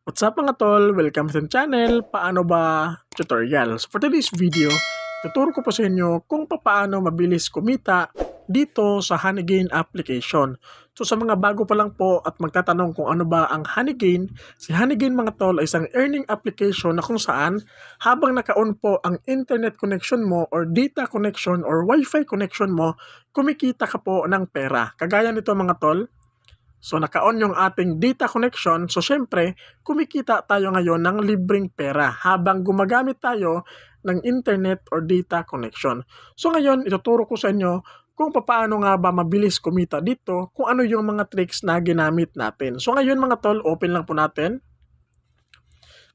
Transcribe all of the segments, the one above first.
What's up mga tol? Welcome sa channel. Paano ba tutorial? So for today's video, tuturo ko po sa inyo kung paano mabilis kumita dito sa Honeygain application. So sa mga bago pa lang po at magtatanong kung ano ba ang Honeygain, si Honeygain mga tol ay isang earning application na kung saan habang naka-on po ang internet connection mo or data connection or wifi connection mo, kumikita ka po ng pera. Kagaya nito mga tol, So naka-on yung ating data connection. So syempre, kumikita tayo ngayon ng libreng pera habang gumagamit tayo ng internet or data connection. So ngayon, ituturo ko sa inyo kung paano nga ba mabilis kumita dito, kung ano yung mga tricks na ginamit natin. So ngayon mga tol, open lang po natin.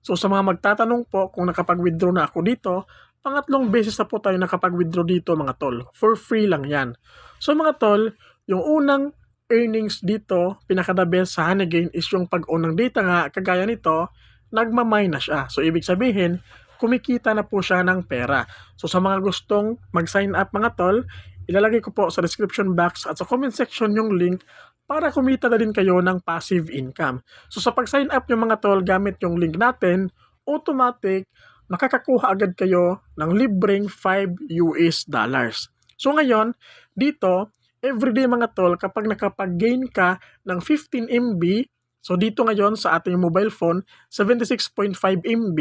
So sa mga magtatanong po kung nakapag-withdraw na ako dito, pangatlong beses na po tayo nakapag-withdraw dito mga tol. For free lang yan. So mga tol, yung unang earnings dito, pinaka-the best sa is yung pag-on ng data nga, kagaya nito, nagmamine na siya. So, ibig sabihin, kumikita na po siya ng pera. So, sa mga gustong mag-sign up mga tol, ilalagay ko po sa description box at sa comment section yung link para kumita na din kayo ng passive income. So, sa pag-sign up yung mga tol, gamit yung link natin, automatic, makakakuha agad kayo ng libreng 5 US dollars. So, ngayon, dito, everyday mga tol, kapag nakapag-gain ka ng 15 MB, so dito ngayon sa ating mobile phone, 76.5 MB,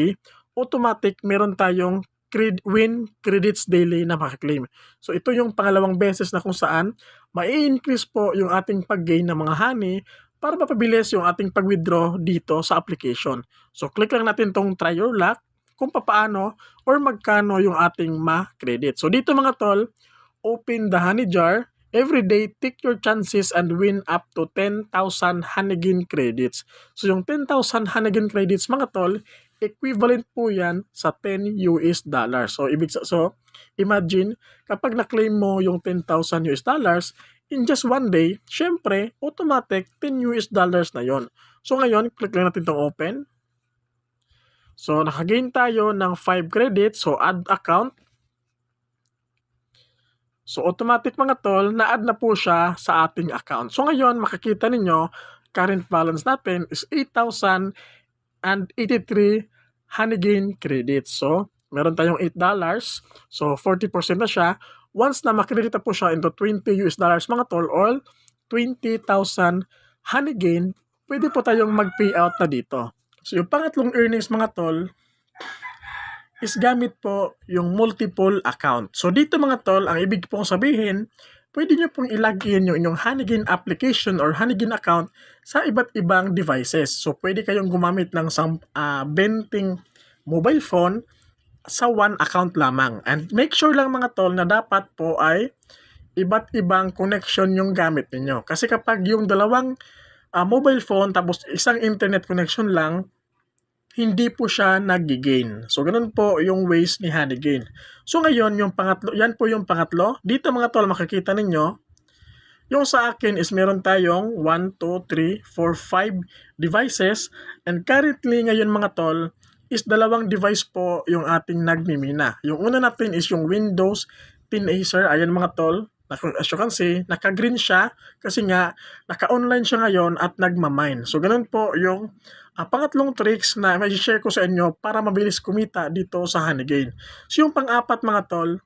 automatic meron tayong cred- win credits daily na makaklaim. So ito yung pangalawang beses na kung saan mai-increase po yung ating pag-gain ng mga honey para mapabilis yung ating pag-withdraw dito sa application. So click lang natin tong try your luck kung paano or magkano yung ating ma-credit. So dito mga tol, open the honey jar, Every day, take your chances and win up to 10,000 Hanegin credits. So, yung 10,000 Hanegin credits, mga tol, equivalent po yan sa 10 US dollars. So, ibig so, imagine, kapag na-claim mo yung 10,000 US dollars, in just one day, syempre, automatic 10 US dollars na yon. So, ngayon, click lang natin itong open. So, nakagain tayo ng 5 credits. So, add account. So, automatic mga tol, na-add na po siya sa ating account. So, ngayon, makikita ninyo, current balance natin is 8,083 Honeygain credits. So, meron tayong $8. So, 40% na siya. Once na makredit na po siya into 20 US dollars mga tol or 20,000 Honeygain, pwede po tayong mag-payout na dito. So, yung pangatlong earnings mga tol, is gamit po yung multiple account. So dito mga tol, ang ibig pong sabihin, pwede nyo pong ilagin yung inyong Honeygain application or Honeygain account sa iba't ibang devices. So pwede kayong gumamit ng some, uh, benting mobile phone sa one account lamang. And make sure lang mga tol na dapat po ay iba't ibang connection yung gamit ninyo. Kasi kapag yung dalawang uh, mobile phone tapos isang internet connection lang, hindi po siya nag-gain. So, ganun po yung ways ni Honeygain. So, ngayon, yung pangatlo, yan po yung pangatlo. Dito mga tol, makikita ninyo, yung sa akin is meron tayong 1, 2, 3, 4, 5 devices. And currently, ngayon mga tol, is dalawang device po yung ating nagmimina. Yung una natin is yung Windows 10 Acer. Ayan mga tol, as you can see, naka-green siya kasi nga naka-online siya ngayon at nagmamine. So, ganun po yung uh, pangatlong tricks na may share ko sa inyo para mabilis kumita dito sa Honeygain. So, yung pang-apat mga tol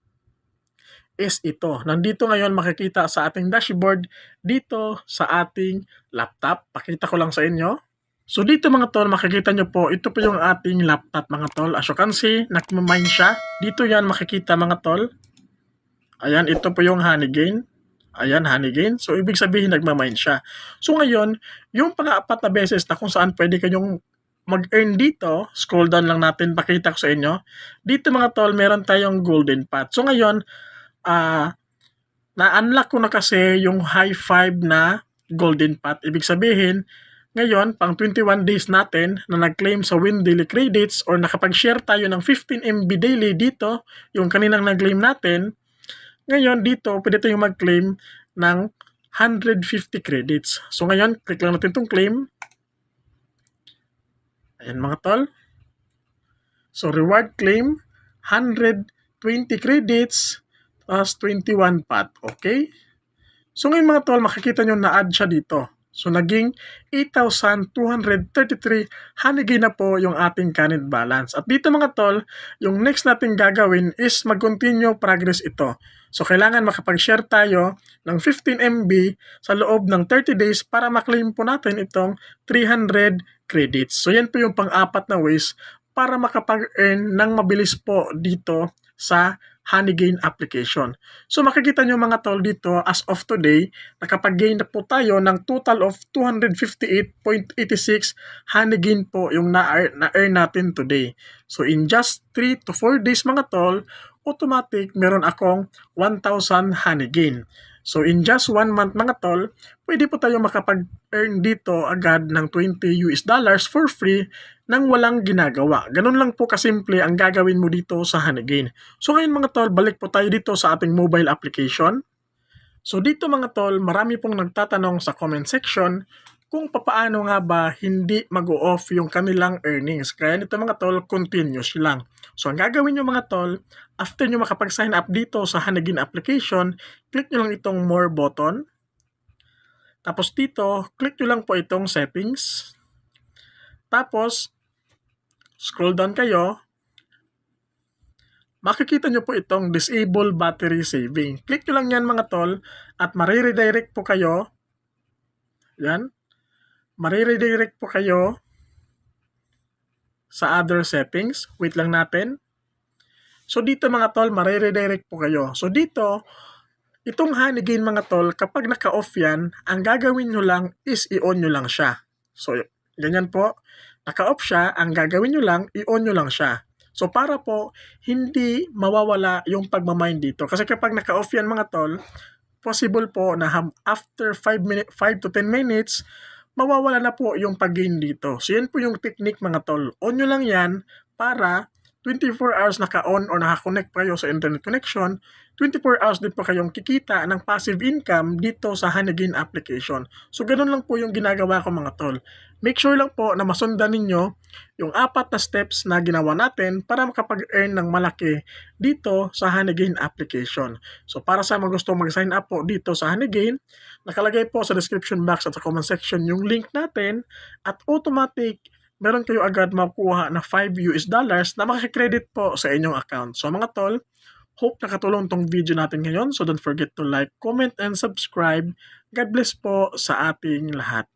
is ito. Nandito ngayon makikita sa ating dashboard dito sa ating laptop. Pakita ko lang sa inyo. So dito mga tol, makikita nyo po, ito po yung ating laptop mga tol. As you can see, nagmamine siya. Dito yan makikita mga tol. Ayan, ito po yung Honeygain. Ayan, Honeygain. So, ibig sabihin, nagmamine siya. So, ngayon, yung pang-apat na beses na kung saan pwede kayong mag-earn dito, scroll down lang natin, pakita ko sa inyo. Dito mga tol, meron tayong golden path. So, ngayon, uh, na-unlock ko na kasi yung high five na golden path. Ibig sabihin, ngayon, pang 21 days natin na nag-claim sa Win Daily Credits or nakapag-share tayo ng 15 MB daily dito, yung kaninang nag-claim natin, ngayon, dito, pwede tayong mag-claim ng 150 credits. So, ngayon, click lang natin itong claim. Ayan mga tol. So, reward claim, 120 credits, plus 21 pot. Okay? So, ngayon mga tol, makikita nyo na-add siya dito. So naging 8,233 hanigay na po yung ating current balance. At dito mga tol, yung next natin gagawin is mag-continue progress ito. So kailangan makapag-share tayo ng 15 MB sa loob ng 30 days para maklaim po natin itong 300 credits. So yan po yung pang-apat na ways para makapag-earn ng mabilis po dito sa Honeygain application. So makikita nyo mga tol dito as of today, nakapag-gain na po tayo ng total of 258.86 Honeygain po yung na-earn na natin today. So in just 3 to 4 days mga tol, automatic meron akong 1,000 Honeygain. So in just 1 month mga tol, pwede po tayo makapag-earn dito agad ng 20 US dollars for free nang walang ginagawa. Ganun lang po kasimple ang gagawin mo dito sa Honeygain. So ngayon mga tol, balik po tayo dito sa ating mobile application. So dito mga tol, marami pong nagtatanong sa comment section kung papaano nga ba hindi mag-off yung kanilang earnings. Kaya nito mga tol, continuous lang. So ang gagawin nyo mga tol, after nyo makapag-sign up dito sa Hanagin application, click nyo lang itong more button. Tapos dito, click nyo lang po itong settings. Tapos, scroll down kayo. Makikita nyo po itong disable battery saving. Click nyo lang yan mga tol at mariredirect po kayo. Yan. Mariredirect po kayo sa other settings. Wait lang natin. So dito mga tol, mariredirect po kayo. So dito, itong Honeygain mga tol, kapag naka-off yan, ang gagawin nyo lang is i-on nyo lang siya. So ganyan po, naka-off siya, ang gagawin nyo lang, i-on nyo lang siya. So para po, hindi mawawala yung pagmamine dito. Kasi kapag naka-off yan mga tol, possible po na after 5, minute, 5 to 10 minutes, mawawala na po yung pag-gain dito. So yan po yung technique mga tol. On nyo lang yan para 24 hours naka-on or naka-connect pa kayo sa internet connection, 24 hours din po kayong kikita ng passive income dito sa Hanagin application. So, ganun lang po yung ginagawa ko mga tol. Make sure lang po na masundan ninyo yung apat na steps na ginawa natin para makapag-earn ng malaki dito sa Hanagin application. So, para sa mga gusto mag-sign up po dito sa Hanagin, nakalagay po sa description box at sa comment section yung link natin at automatic meron kayo agad makukuha na 5 US dollars na makikredit po sa inyong account. So mga tol, hope nakatulong tong video natin ngayon. So don't forget to like, comment, and subscribe. God bless po sa ating lahat.